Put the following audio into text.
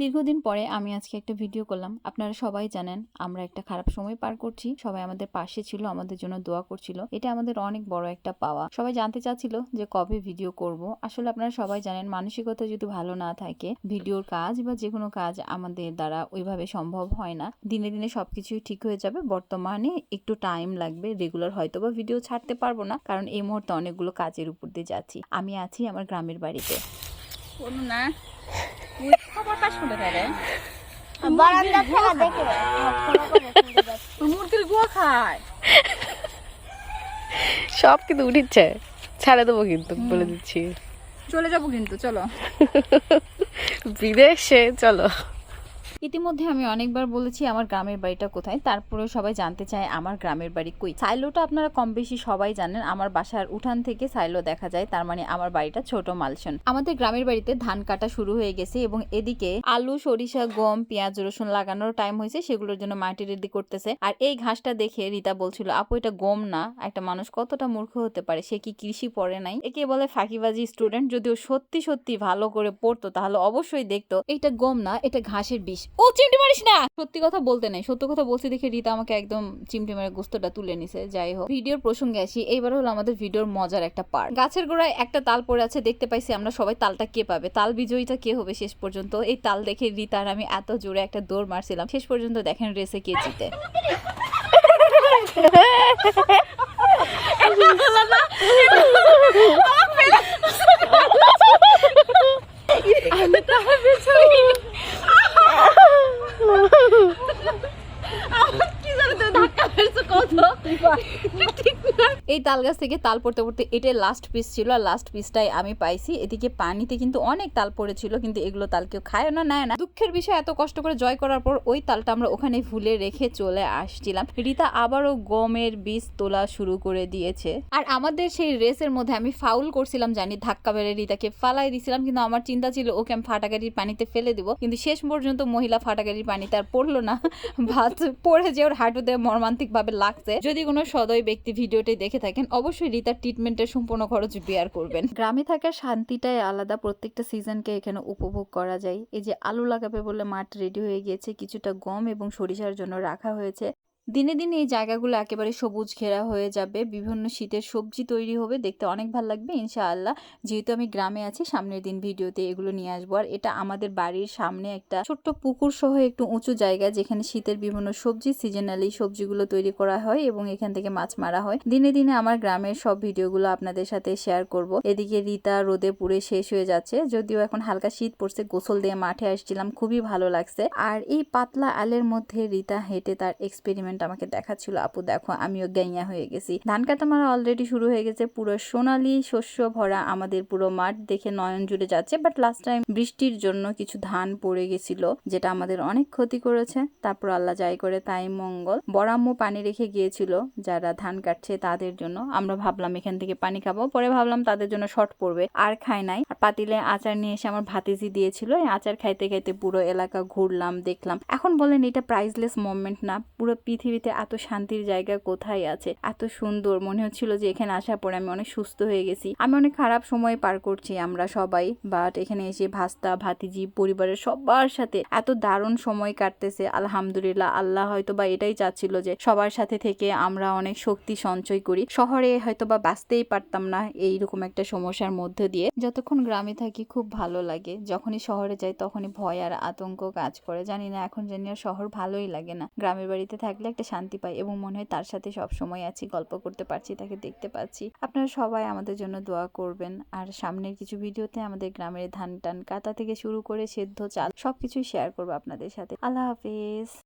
দীর্ঘদিন পরে আমি আজকে একটা ভিডিও করলাম। আপনারা সবাই জানেন, আমরা একটা খারাপ সময় পার করছি। সবাই আমাদের পাশে ছিল, আমাদের জন্য দোয়া করছিল। এটা আমাদের অনেক বড় একটা পাওয়া। সবাই জানতে চাচ্ছিল যে কবে ভিডিও করব। আসলে আপনারা সবাই জানেন, মানসিকতা যদি ভালো না থাকে ভিডিওর কাজ বা যে কোনো কাজ আমাদের দ্বারা ওইভাবে সম্ভব হয় না। দিনে দিনে সবকিছুই ঠিক হয়ে যাবে। বর্তমানে একটু টাইম লাগবে। রেগুলার হয়তো বা ভিডিও ছাড়তে পারব না, কারণ এই মুহূর্তে অনেকগুলো কাজের উপর দিয়ে যাচ্ছি। আমি আছি আমার গ্রামের বাড়িতে। না। বারান্দা দেখে গুয়া খায়। সব কিন্তু উঠিচ্ছে ছাড়ে দেবো কিন্তু বলে দিচ্ছি। চলে যাব কিন্তু চলো। বিদেশে চলো। ইতিমধ্যে আমি অনেকবার বলেছি আমার গ্রামের বাড়িটা কোথায় তারপরে সবাই জানতে চায় আমার গ্রামের বাড়ি কই। সাইলোটা আপনারা কম বেশি সবাই জানেন, আমার বাসার উঠান থেকে সাইলো দেখা যায়, তার মানে আমার বাড়িটা ছোট মালসন। আমাদের গ্রামের বাড়িতে ধান কাটা শুরু হয়ে গেছে এবং এদিকে আলু, সরিষা, গম, পেঁয়াজ, রসুন লাগানোর টাইম হয়েছে, সেগুলোর জন্য মাটি রেডি করতেছে। আর এই ঘাসটা দেখে রিতা বলছিল, আপু, এটা গম না, একটা মানুষ কতটা মূর্খ হতে পারে, সে কি কৃষি পড়ে নাই? একে বলে, ফাঁকিবাজি স্টুডেন্ট যদিও সত্যি সত্যি ভালো করে পড়তো, তাহলে অবশ্যই দেখতো, এটা গম না, এটা ঘাসের বিষ। ও চিমটি মারিস না। সত্যি কথা বলতে নেই। সত্য কথা বলছি দেখে রিতা আমাকে একদম চিমটি মেরে গোস্তটা তুলে নিছে। যাই হোক, ভিডিওর প্রসঙ্গে আসি। এইবার হলো আমাদের ভিডিওর মজার একটা পার্ট গাছের গোড়ায় একটা তাল পড়ে আছে, দেখতে পাইছি আমরা সবাই তালটা কে পাবে? তাল বিজয়ীটা কে হবে শেষ পর্যন্ত? এই তাল দেখে রিতা আর আমি এত জোরে একটা দৌড় মারছিলাম। শেষ পর্যন্ত দেখেন রেসে কে জিতে। 你过来 এই তাল গাছ থেকে তাল পড়তে পড়তে এটাই লাস্ট পিস ছিল আর লাস্ট পিসটাই আমি পাইছি। এদিকে পানিতে কিন্তু অনেক তাল পড়েছিল, কিন্তু এগুলো তাল কেউ খায় না নেয় না। দুঃখের বিষয়, এত কষ্ট করে জয় করার পর ওই তালটা আমরা ওখানে ভুলে রেখে চলে আসছিলাম। রিতা আবারও গমের বীজ তোলা শুরু করে দিয়েছে। আর আমাদের সেই রেসের মধ্যে আমি ফাউল করছিলাম, জানি, ধাক্কা মেরে রিতাকে ফালাই দিছিলাম, কিন্তু আমার চিন্তা ছিল, ওকে আমি ফাটাগাড়ির পানিতে ফেলে দিব। কিন্তু শেষ পর্যন্ত মহিলা ফাটাগাড়ির পানিতে আর পড়ল না। ভাত পড়ে যে ওর হাঁটুতে মর্মান্তিকভাবে লাগছে। যদি কোনো সদয় ব্যক্তি ভিডিওটি দেখে থাকেন, অবশ্যই রিতার ট্রিটমেন্টের সম্পূর্ণ খরচ বিয়ার করবেন। গ্রামে থাকার শান্তিটাই আলাদা, প্রত্যেকটা সিজনকে এখানে উপভোগ করা যায়। এই যে আলু লাগাবে বলে মাঠ রেডি হয়ে গিয়েছে, কিছুটা গম এবং সরিষার জন্য রাখা হয়েছে। দিনে দিনে এই জায়গাগুলো একেবারে সবুজ ঘেরা হয়ে যাবে, বিভিন্ন শীতের সবজি তৈরি হবে, দেখতে অনেক ভালো লাগবে, ইনশাআল্লাহ। যেহেতু আমি গ্রামে আছি, সামনের দিন ভিডিওতে এগুলো নিয়ে আসব। আর এটা আমাদের বাড়ির সামনে একটা ছোট্ট পুকুর সহ একটু উঁচু জায়গা, যেখানে শীতের বিভিন্ন সবজি সিজনালি সবজিগুলো তৈরি করা হয় এবং এখান থেকে মাছ মারা হয়। দিনে দিনে আমার গ্রামের সব ভিডিওগুলো আপনাদের সাথে শেয়ার করব। এদিকে রিতা রোদে পুড়ে শেষ হয়ে যাচ্ছে, যদিও এখন হালকা শীত পড়ছে, গোসল দিয়ে মাঠে আসছিলাম, খুবই ভালো লাগছে। আর এই পাতলা আলের মধ্যে রিতা হেঁটে তার এক্সপেরিমেন্ট আমাকে দেখাচ্ছিল, আপু দেখো, আমিও গাইয়া হয়ে গেছি। ধান কাটা মারা অলরেডি শুরু হয়ে গেছে পুরো সোনালি শস্য ভরা আমাদের পুরো মাঠ দেখে নয়ন জুড়ে যাচ্ছে বাট লাস্ট টাইম বৃষ্টির জন্য কিছু ধান পড়ে গেছিল, যেটা আমাদের অনেক ক্ষতি করেছে। তারপর আল্লাহ যাই করে তাই মঙ্গল। বড়াম্মু পানি রেখে গিয়েছিল, যারা ধান কাটছে তাদের জন্য। আমরা ভাবলাম এখান থেকে পানি খাব, পরে ভাবলাম তাদের জন্য শর্ট পড়বে, আর খায় নাই। আর পাতিলে আচার নিয়ে এসে আমার ভাতিজি দিয়েছিল। আচার খাইতে খাইতে পুরো এলাকা ঘুরলাম, দেখলাম। এখন বলেন এটা প্রাইসলেস মোমেন্ট না? পুরো পৃথিবীতে এত শান্তির জায়গা কোথায় আছে? এত সুন্দর। মনে হচ্ছিল যে এখানে আসার পরে আমি অনেক সুস্থ হয়ে গেছি। আমি অনেক খারাপ সময় পার করছি আমরা সবাই বাট এখানে এসে ভাস্তা, ভাতিজি, পরিবারের সবার সাথে এত দারুণ সময় কাটতেছে। আলহামদুলিল্লাহ, আল্লাহ হয়তো বা এটাই চাচ্ছিল যে সবার সাথে থেকে আমরা অনেক শক্তি সঞ্চয় করি। শহরে হয়তো বা বাঁচতেই পারতাম না এইরকম একটা সমস্যার মধ্যে দিয়ে। যতক্ষণ গ্রামে থাকি খুব ভালো লাগে। যখনই শহরে যাই তখনই ভয় আর আতঙ্ক কাজ করে। জানি না এখন জানি আর শহর ভালোই লাগে না। গ্রামের বাড়িতে থাকলে একটা শান্তি পাই এবং মনে হয় তার সাথে সব সময় আছি, গল্প করতে পারছি, তাকে দেখতে পাচ্ছি। আপনারা সবাই আমাদের জন্য দোয়া করবেন। আর সামনের কিছু ভিডিওতে আমাদের গ্রামের ধান টান কাটা থেকে শুরু করে সেদ্ধ চাল সবকিছুই শেয়ার করব আপনাদের সাথে। আল্লাহ হাফেজ।